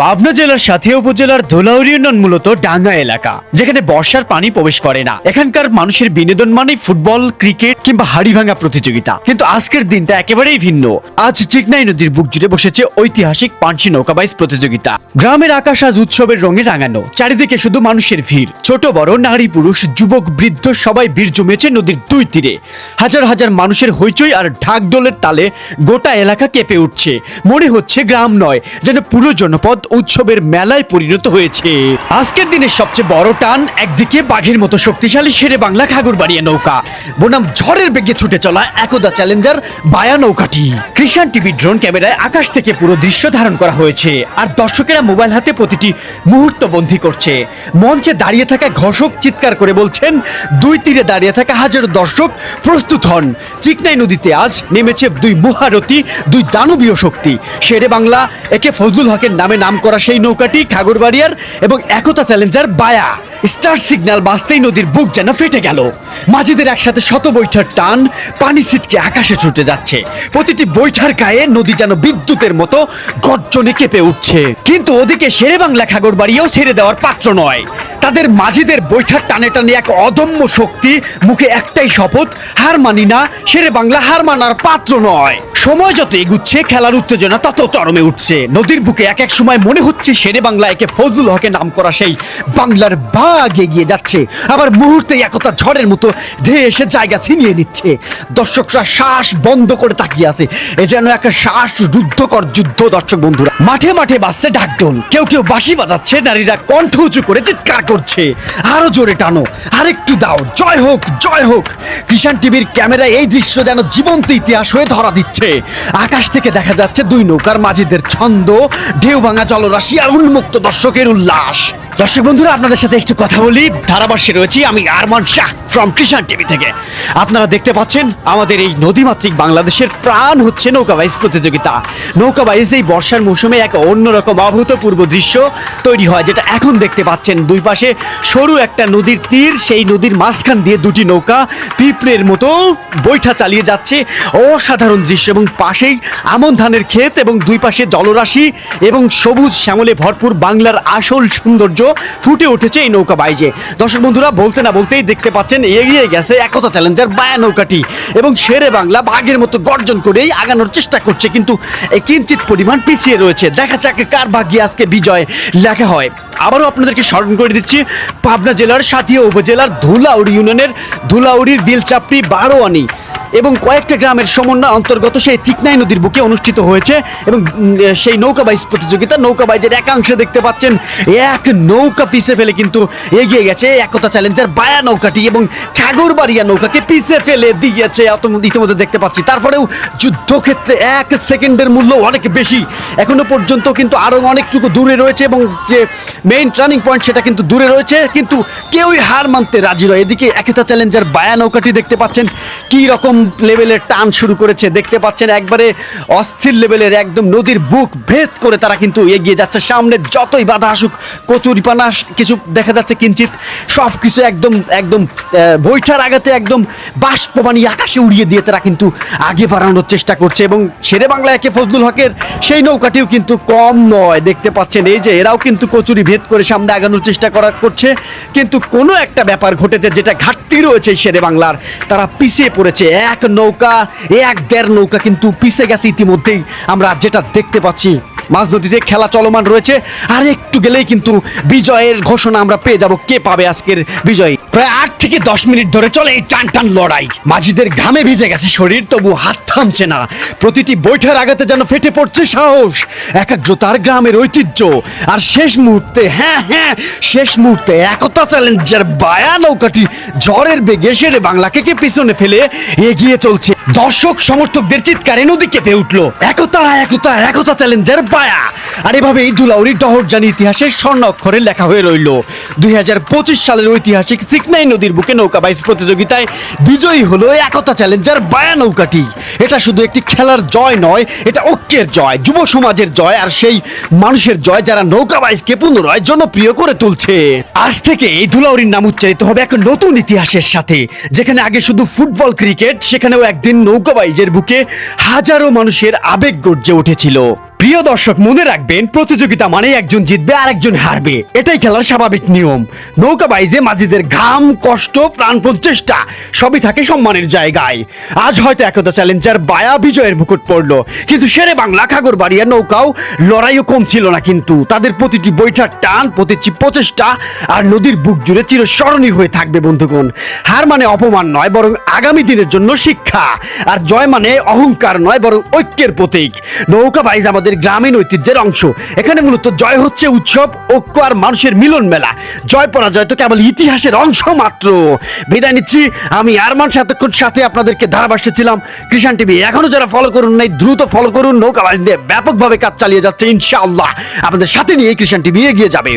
পাবনা জেলার সাথিয়া উপজেলার ধুলাউড়ি ইউনিয়ন মূলত ডাঙ্গা এলাকা, যেখানে বর্ষার পানি প্রবেশ করে না। এখানকার মানুষের বিনোদন মানে ফুটবল, ক্রিকেট কিংবা হাড়ি ভাঙা প্রতিযোগিতা। কিন্তু আজকের দিনটা একেবারেই ভিন্ন। আজ চিকনাই নদীর বুক জুড়ে বসেছে ঐতিহাসিক পানসি নৌকাবাইজ প্রতিযোগিতা। গ্রামের আকাশ আজ উৎসবের রঙে রাঙানো। চারিদিকে শুধু মানুষের ভিড়। ছোট, বড়, নারী, পুরুষ, যুবক, বৃদ্ধ সবাই ভিড় জমেছে নদীর দুই তীরে। হাজার হাজার মানুষের হইচই আর ঢাকডোলের তালে গোটা এলাকা কেঁপে উঠছে। মনে হচ্ছে গ্রাম নয়, যেন পুরো জনপদ উৎসবের মেলায় পরিণত হয়েছে। আজকের দিনের সবচেয়ে বড় টান, একদিকে বাঘের মতো শক্তিশালী শেরে বাংলা খাগর বাড়িয়ে নৌকা। বনাম ঝড়ের বেগে ছুটে চলা একদা চ্যালেঞ্জার বায়া নৌকাটি। কৃষাণ টিভি ড্রোন ক্যামেরায় আকাশ থেকে পুরো দৃশ্য ধারণ করা হয়েছে আর দর্শকেরা মোবাইল হাতে প্রতিটি মুহূর্ত বন্দী করছে। মঞ্চে দাঁড়িয়ে থাকা ঘোষক চিৎকার করে বলছেন, দুই তীরে দাঁড়িয়ে থাকা হাজারো দর্শক প্রস্তুত হন। চিকনাই নদীতে আজ নেমেছে দুই মহারথী, দুই দানবীয় শক্তি। শেরে বাংলা একে ফজলুল হকের নামে নাম করা সেই নৌকাটি খাগড়বাড়িয়ার এবং একতা চ্যালেঞ্জার বায়া। স্টার সিগন্যাল বাঁচতেই নদীর বুক যেন ফেটে গেল। মাঝিদের একসাথে শত বৈঠার টান, পানি ছিটকে আকাশে ছুটে যাচ্ছে। প্রতিটি বৈঠার গায়ে নদী যেন বিদ্যুতের মতো গর্জনে কেঁপে উঠছে। কিন্তু ওদিকে শেরে বাংলা খাগড় বাড়িয়েও ছেড়ে দেওয়ার পাত্র নয়। তাদের মাঝিদের বৈঠার টানে টানে এক অদম্য শক্তি, মুখে একটাই শপথ, হার মানি না, শেরে বাংলা হার মানার পাত্র নয়। সময় যত এগুচ্ছে, খেলার উত্তেজনা তত চরমে উঠছে। নদীর বুকে এক এক সময় মনে হচ্ছে শেরে বাংলা একে ফজলুল হকে নাম করা সেই বাংলার বাঘ এগিয়ে যাচ্ছে। আবার মুহূর্তে একতা ঝড়ের মতো ধেয়ে এসে জায়গা ছিনিয়ে নিচ্ছে। দর্শকরা শ্বাস বন্ধ করে তাকিয়ে আছে। এ যেন একটা শ্বাস রুদ্ধকর যুদ্ধ, দর্শক বন্ধুরা। মাঠে মাঠে বাজছে ঢাকঢোল কেউ কেউ বাঁশি বাজাচ্ছে, নারীরা কণ্ঠ উঁচু করে চিৎকার করছে। আরও জোরে টানো, আরেকটু দাও, জয় হোক জয় হোক। কিষান টিভির ক্যামেরায় এই দৃশ্য যেন জীবন্ত ইতিহাস হয়ে ধরা দিচ্ছে। আকাশ থেকে দেখা যাচ্ছে দুই নৌকার মাঝিদের ছন্দ, ঢেউ ভাঙা জলরাশি আর উন্মুক্ত দর্শকের উল্লাস। দর্শক বন্ধুরা, আপনাদের সাথে একটু কথা বলি। ধারাভাষ্যে রয়েছি আমি আরমান শাহ ফ্রম কৃষাণ টিভি থেকে। আপনারা দেখতে পাচ্ছেন, আমাদের এই নদীমাতৃক বাংলাদেশের প্রাণ হচ্ছে নৌকাবাইজ প্রতিযোগিতা। নৌকাবাইজ এই বর্ষার মৌসুমে এক অন্যরকম অভূতপূর্ব দৃশ্য তৈরি হয়, যেটা এখন দেখতে পাচ্ছেন। দুই পাশে সরু একটা নদীর তীর, সেই নদীর মাঝখান দিয়ে দুটি নৌকা পিঁপড়ের মতো বৈঠা চালিয়ে যাচ্ছে। অসাধারণ দৃশ্য এবং পাশেই আমন ধানের ক্ষেত এবং দুই পাশে জলরাশি এবং সবুজ শ্যামলে ভরপুর বাংলার আসল সৌন্দর্য ফুটে উঠেছে এই নৌকা বাইজে। দর্শক বন্ধুরা, বলতে না বলতেই দেখতে পাচ্ছেন, এগিয়ে গেছে একতা চ্যালেঞ্জার বায়া এবং শেরে বাংলা বাঘের মতো গর্জন করেই আগানোর চেষ্টা করছে, কিন্তু কিঞ্চিত পরিমাণ পিছিয়ে রয়েছে। দেখা যাক কার ভাগ্যে আজকে বিজয় লেখা হয়। আবারও আপনাদেরকে স্মরণ করে দিচ্ছি, পাবনা জেলার সাতিয়া উপজেলার ধুলাউড়ি ইউনিয়নের ধুলাউড়ির দিলচাপড়ি বারোয়ানি এবং কয়েকটা গ্রামের সমন্বয় অন্তর্গত সেই চিকনাই নদীর বুকে অনুষ্ঠিত হয়েছে এবং সেই নৌকা বাইচ প্রতিযোগিতা, নৌকা বাইজের একাংশে দেখতে পাচ্ছেন। এক নৌকা পিছে ফেলে কিন্তু এগিয়ে গেছে একতা চ্যালেঞ্জার বায়া নৌকাটি এবং ঠাকুরবাড়িয়া নৌকাকে পিছে ফেলে দিয়েছে ইতিমধ্যে দেখতে পাচ্ছি। তারপরেও যুদ্ধক্ষেত্রে এক সেকেন্ডের মূল্য অনেক বেশি। এখনও পর্যন্ত কিন্তু আরও অনেকটুকু দূরে রয়েছে এবং যে মেইন টার্নিং পয়েন্ট সেটা কিন্তু দূরে রয়েছে, কিন্তু কেউই হার মানতে রাজি নয়। এদিকে একতা চ্যালেঞ্জার বায়া নৌকাটি দেখতে পাচ্ছেন। কী রকম লেভেলের টান শুরু করেছে। দেখতে পাচ্ছেন একবারে অস্থির লেভেলের একদম নদীর বুক ভেদ করে তারা কিন্তু এগিয়ে যাচ্ছে। সামনে যতই বাধা আসুক, কচুরিপানা কিছু দেখা যাচ্ছে কিঞ্চিত সব কিছু একদম একদম বৈঠার আগাতে একদম বাষ্পবাণী আকাশে উড়িয়ে দিয়ে তারা কিন্তু আগে বাড়ানোর চেষ্টা করছে এবং শেরে বাংলা একে ফজলুল হকের সেই নৌকাটিও কিন্তু কম নয়। দেখতে পাচ্ছেন এই যে এরাও কিন্তু কচুরি ভেদ করে সামনে আগানোর চেষ্টা করা করছে। কিন্তু কোনো একটা ব্যাপার ঘটেছে যেটা ঘাটতি রয়েছে শেরে বাংলার। তারা পিছিয়ে পড়েছে। এক নৌকা এক দেড় নৌকা কিন্তু পিছিয়ে গেছে ইতিমধ্যেই। আমরা যেটা দেখতে পাচ্ছি মাঝ নদীতে খেলা চলমান রয়েছে। আর একটু গেলেই কিন্তু বিজয়ের ঘোষণা আমরা পেয়ে যাব। কে পাবে আজকের বিজয়? প্রায় আট থেকে দশ মিনিট ধরে চলে এই টান টান লড়াই। মাঝিদের ঘামে ভিজে গেছে শরীর, তবু হাত থামছে না। প্রতিটি বৈঠার আগাতে যেন ফেটে পড়ছে সাহস। একাগ্রতার গ্রামের ঐতিহ্য। আর শেষ মুহূর্তে হ্যাঁ হ্যাঁ শেষ মুহূর্তে একতা চ্যালেঞ্জের বায়া নৌকাটি ঝড়ের বেগে সেরে বাংলাকে কে পিছনে ফেলে এগিয়ে চলছে। দর্শক, সমর্থকদের চিৎকারে নদী কেঁপে উঠল। একতা একতা একতা চ্যালেঞ্জার বায়া আর এভাবেই দুলাউরি ডহরজানি ইতিহাসের স্বর্ণ অক্ষরে লেখা হয়ে রইল। দুই সালের ঐতিহাসিক সিকনাই নদীর বুকে নৌকা বাইচ প্রতিযোগিতায় বিজয়ী হলো একতা চ্যালেঞ্জার বায়া নৌকাটি। এটা শুধু একটি খেলার জয় নয়, এটা ঐক্যের জয়, যুব সমাজের জয় আর সেই মানুষের জয় যারা নৌকা বাইচকে পুনরায় জনপ্রিয় করে তুলছে। আজ থেকে এই ধুলাউরির নাম উচ্চারিত হবে এক নতুন ইতিহাসের সাথে, যেখানে আগে শুধু ফুটবল, ক্রিকেট, সেখানেও একদিন নৌকা বাইজের বুকে হাজারো মানুষের আবেগ গর্জে উঠেছিল। প্রিয় দর্শক, মনে রাখবেন, প্রতিযোগিতা মানে একজন জিতবে আর একজন হারবে। এটাই খেলার স্বাভাবিক নিয়ম। নৌকা বাইজে মাঝিদের ঘাম, কষ্ট প্রাণপণ চেষ্টা সবই থাকে সম্মানের জায়গায়। আজ হয়তো একতা চ্যালেঞ্জার বায়া বিজয়ের মুকুট পড়ল, কিন্তু শেরে বাংলা খাগর বাড়িয়া নৌকাও লড়াইও কম ছিল না কিন্তু। তাদের প্রতিটি বৈঠার টান, প্রতিটি প্রচেষ্টা আর নদীর বুক জুড়ে চিরস্মরণীয় হয়ে থাকবে বন্ধুগণ। হার মানে অপমান নয়, বরং আগামী দিনের জন্য শিক্ষা। আর জয় মানে অহংকার নয়, বরং ঐক্যের প্রতীক। নৌকা বাইজ আমাদের গ্রামীণ ঐতিহ্যের অংশ। এখানে মূলত জয় হচ্ছে উৎসব, ঐক্য আর মানুষের মিলন মেলা। জয় পরাজয় তো কেবল ইতিহাসের অংশ মাত্র। বিদায় নিচ্ছি, আমি আরমান সাতক্ষণ সাথে আপনাদেরকে ধারাভাষ্য ছিলাম। কৃষাণ টিভি, এখনও যারা ফলো করুন নাই, দ্রুত ফলো করুন। নৌকা বাহিনী ব্যাপকভাবে কাজ চালিয়ে যাচ্ছে ইনশাআল্লাহ। আপনাদের সাথে নিয়ে কৃষাণ টিভি এগিয়ে যাবে।